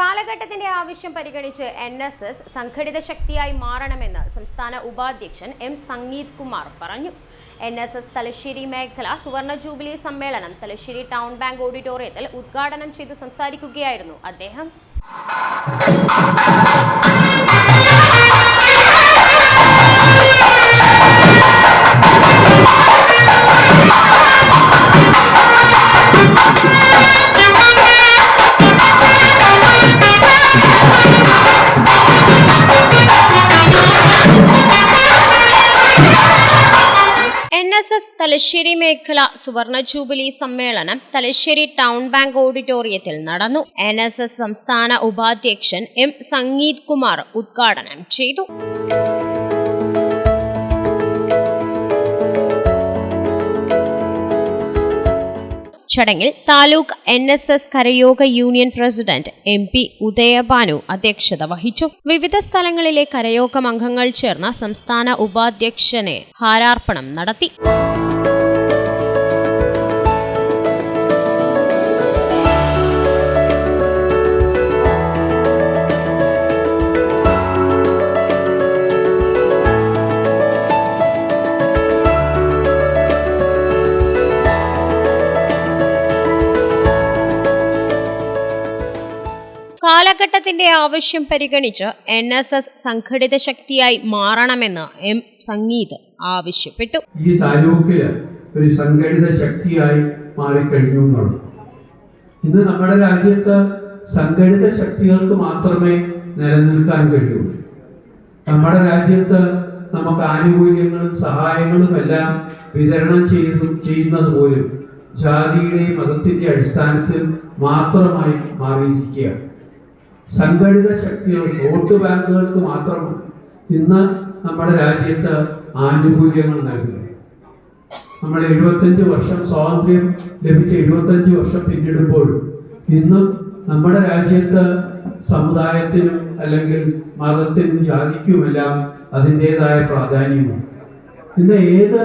കാലഘട്ടത്തിന്റെ ആവശ്യം പരിഗണിച്ച് എൻ എസ് എസ് സംഘടിത ശക്തിയായി മാറണമെന്ന് സംസ്ഥാന ഉപാധ്യക്ഷൻ എം സംഗീത് കുമാർ പറഞ്ഞു. എൻ എസ് എസ് തലശ്ശേരി മേഖല സുവർണ ജൂബിലി സമ്മേളനം തലശ്ശേരി ടൗൺ ബാങ്ക് ഓഡിറ്റോറിയത്തിൽ ഉദ്ഘാടനം ചെയ്തു സംസാരിക്കുകയായിരുന്നു അദ്ദേഹം. എൻ എസ് എസ് തലശ്ശേരി മേഖല സുവർണ ജൂബിലി സമ്മേളനം തലശ്ശേരി ടൗൺ ബാങ്ക് ഓഡിറ്റോറിയത്തിൽ നടന്നു. എൻ എസ് എസ് സംസ്ഥാന ഉപാധ്യക്ഷൻ എം സംഗീത് കുമാർ ഉദ്ഘാടനം ചെയ്തു. ചടങ്ങിൽ taluk N S S Karayoga union president M P Udayabhanu അധ്യക്ഷത വഹിച്ചു. വിവിധ സ്ഥലങ്ങളിലെ കരയോഗം അംഗങ്ങൾ ചേർന്ന സംസ്ഥാന ഉപാധ്യക്ഷനെ ഹാരാർപ്പണം നടത്തി. കാലഘട്ടത്തിന്റെ ആവശ്യം പരിഗണിച്ച് എൻ എസ് എസ് സംഘടിത ശക്തിയായി മാറണമെന്ന് എം സംഗീത് ആവശ്യപ്പെട്ടു. ഈ താലൂക്കിൽ ഒരു സംഘടിത ശക്തിയായി മാറിക്കഴിഞ്ഞു എന്നുള്ളത് ഇന്ന് നമ്മുടെ രാജ്യത്ത് സംഘടിത ശക്തികൾക്ക് മാത്രമേ നിലനിൽക്കാൻ കഴിയൂ. നമ്മുടെ രാജ്യത്ത് നമുക്ക് ആനുകൂല്യങ്ങളും സഹായങ്ങളും എല്ലാം വിതരണം ചെയ്തു ചെയ്യുന്നത് പോലും ജാതിയുടെയും മതത്തിന്റെ അടിസ്ഥാനത്തിൽ മാത്രമായി മാറിയിരിക്കുകയാണ്. സംഘടിത ശക്തികൾ വോട്ട് ബാങ്കുകൾക്ക് മാത്രം ഇന്ന് നമ്മുടെ രാജ്യത്ത് ആനുകൂല്യങ്ങൾ നൽകുന്നു. നമ്മൾ എഴുപത്തഞ്ച് വർഷം സ്വാതന്ത്ര്യം ലഭിച്ച എഴുപത്തഞ്ച് വർഷം പിന്നിടുമ്പോഴും ഇന്നും നമ്മുടെ രാജ്യത്ത് സമുദായത്തിനും അല്ലെങ്കിൽ മതത്തിനും ജാതിക്കുമെല്ലാം അതിന്റെതായ പ്രാധാന്യമുണ്ട്. ഇന്ന് ഏത്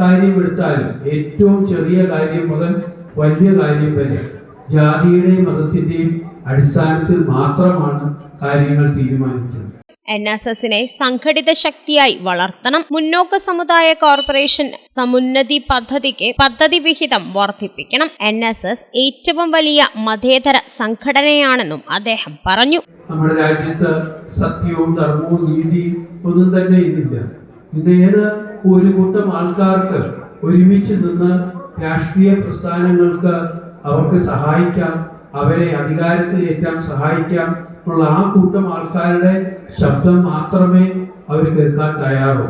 കാര്യം എടുത്താലും ഏറ്റവും ചെറിയ കാര്യം മുതൽ വലിയ കാര്യം വരെ ജാതിയുടെയും മതത്തിന്റെയും അടിസ്ഥാനത്തിൽ മാത്രമാണ് കാര്യങ്ങൾ തീരുമാനിക്കുന്നത്. എൻ എസ് എസിനെ സംഘടിത ശക്തിയായി വളർത്തണം. മുന്നോക്ക സമുദായ കോർപ്പറേഷൻ സമുന്നതി പദ്ധതിക്ക് പദ്ധതി വിഹിതം വർദ്ധിപ്പിക്കണം. എൻ എസ് എസ് ഏറ്റവും വലിയ മതേതര സംഘടനയാണെന്നും അദ്ദേഹം പറഞ്ഞു. നമ്മുടെ രാജ്യത്ത് സത്യവും ധർമ്മവും നീതിയും ഒന്നും തന്നെ ഇന്നില്ല. ഇന്ന് ഏത് ഒരു കൂട്ടം ആൾക്കാർക്ക് ഒരുമിച്ച് നിന്ന് രാഷ്ട്രീയ പ്രസ്ഥാനങ്ങൾക്ക് അവർക്ക് സഹായിക്കാം അവരെ അധികാരത്തിൽ അധികാരത്തിലേറ്റാൻ സഹായിക്കാം ഉള്ള ആ കൂട്ടം ആൾക്കാരുടെ ശബ്ദം മാത്രമേ അവർ കേൾക്കാൻ തയ്യാറുള്ളൂ.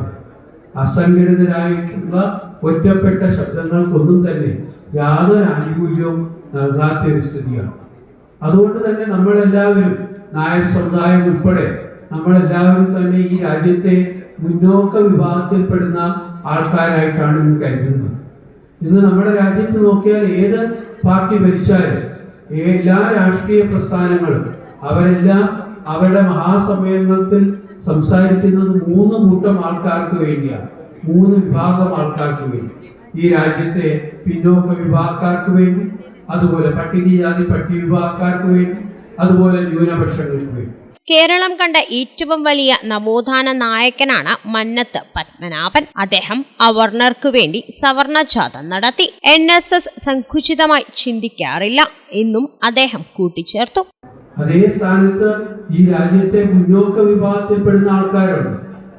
അസംഘടിതരായിട്ടുള്ള ഒറ്റപ്പെട്ട ശബ്ദങ്ങൾക്കൊന്നും തന്നെ യാതൊരു ആനുകൂല്യവും നൽകാത്ത ഒരു സ്ഥിതിയാണ്. അതുകൊണ്ട് തന്നെ നമ്മളെല്ലാവരും നായർ സമുദായം ഉൾപ്പെടെ നമ്മളെല്ലാവരും തന്നെ ഈ രാജ്യത്തെ മുന്നോക്ക വിഭാഗത്തിൽപ്പെടുന്ന ആൾക്കാരായിട്ടാണ് ഇന്ന് കരുതുന്നത്. ഇന്ന് നമ്മുടെ രാജ്യത്ത് നോക്കിയാൽ ഏത് പാർട്ടി ഭരിച്ചാലും എല്ലാ രാഷ്ട്രീയ പ്രസ്ഥാനങ്ങളും അവരെല്ലാം അവരുടെ മഹാസമ്മേളനത്തിൽ സംസാരിക്കുന്നത് മൂന്ന് കൂട്ടം ആൾക്കാർക്ക് വേണ്ടിയാണ്. മൂന്ന് വിഭാഗം ആൾക്കാർക്ക് വേണ്ടി. ഈ രാജ്യത്തെ പിന്നോക്ക വിഭാഗക്കാർക്ക് വേണ്ടി അതുപോലെ പട്ടികജാതി പട്ടി വിഭാഗക്കാർക്ക് വേണ്ടി അതുപോലെ ന്യൂനപക്ഷങ്ങൾക്ക് കേരളം കണ്ട ഏറ്റവും വലിയ നവോത്ഥാന നായകനാണ് മന്നത്ത് പത്മനാഭൻ. അദ്ദേഹം അവർണർക്കു വേണ്ടി സവർണ ജാഥ നടത്തി. എൻ എസ് എസ് സങ്കുചിതമായി ചിന്തിക്കാറില്ല എന്നും അദ്ദേഹം കൂട്ടിച്ചേർത്തു. അതേ സ്ഥാനത്ത് ഈ രാജ്യത്തെ മുന്നോക്ക വിഭാഗത്തിൽപ്പെടുന്ന ആൾക്കാരുണ്ട്.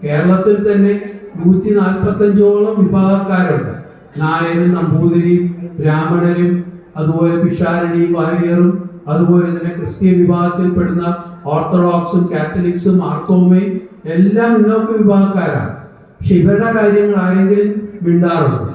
കേരളത്തിൽ തന്നെ നൂറ്റി നാൽപ്പത്തഞ്ചോളം വിഭാഗക്കാരുണ്ട്. നായരും നമ്പൂതിരിയും ബ്രാഹ്മണരും അതുപോലെ പിഷാരണിയും വാര്യറും അതുപോലെ തന്നെ ക്രിസ്ത്യൻ വിഭാഗത്തിൽപ്പെടുന്ന ഓർത്തഡോക്സും കാത്തലിക്സും മാർത്തോമയും എല്ലാം മുന്നോക്ക വിഭാഗക്കാരാണ്. പക്ഷെ ഇവരുടെ കാര്യങ്ങൾ ആരെങ്കിലും മിണ്ടാറുണ്ട്?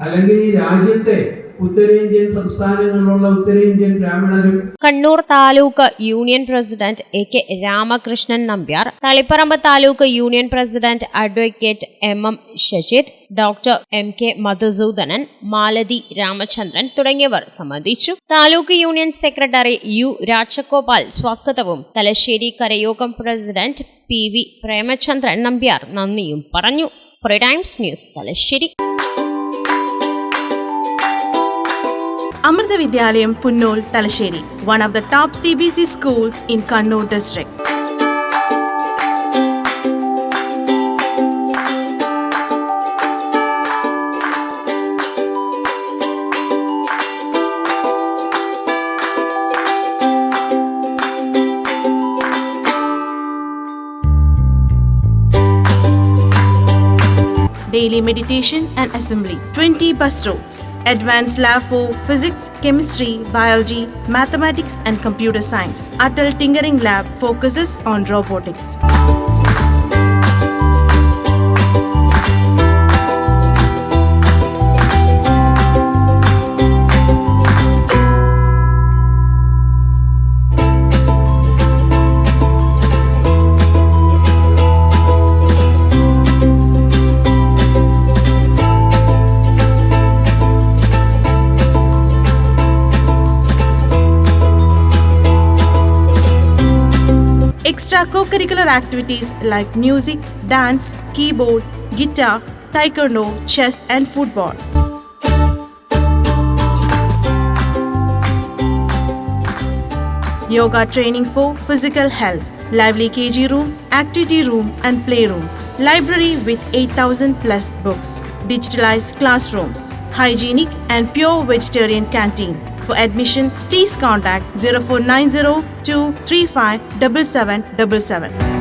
അല്ലെങ്കിൽ ഈ രാജ്യത്തെ ഉത്തരേന്ത്യൻ സംസ്ഥാനങ്ങളിലുള്ള ഉത്തരേന്ത്യൻ ബ്രാഹ്മണരും Kannur taluk union president A K Ramakrishnan Nambiar Thaliparamba taluk union president advocate M M Sasith doctor M K Madhusoodanan Malathi Ramachandran തുടങ്ങിയവർ സംബന്ധിച്ചു. Taluk union secretary U Rajagopal സ്വാഗതവും. Thalassery Karayogam president P V Premachandran Nambiar നന്ദിയും പറഞ്ഞു. Free times news Thalassery. Amrita Vidyalayam Punnol Thalassery one of the top C B C schools in Kannur district daily meditation and assembly, 20 bus routes advanced lab for physics, chemistry, biology, mathematics, and computer science. Atal Tinkering Lab focuses on robotics. Extra co-curricular activities like music, dance, keyboard, guitar, taekwondo, chess and football. Yoga training for physical health, lively KG room, activity room and playroom. Library with 8000 plus books, digitalized classrooms, hygienic and pure vegetarian canteen. For admission, please contact 0490 235 7777.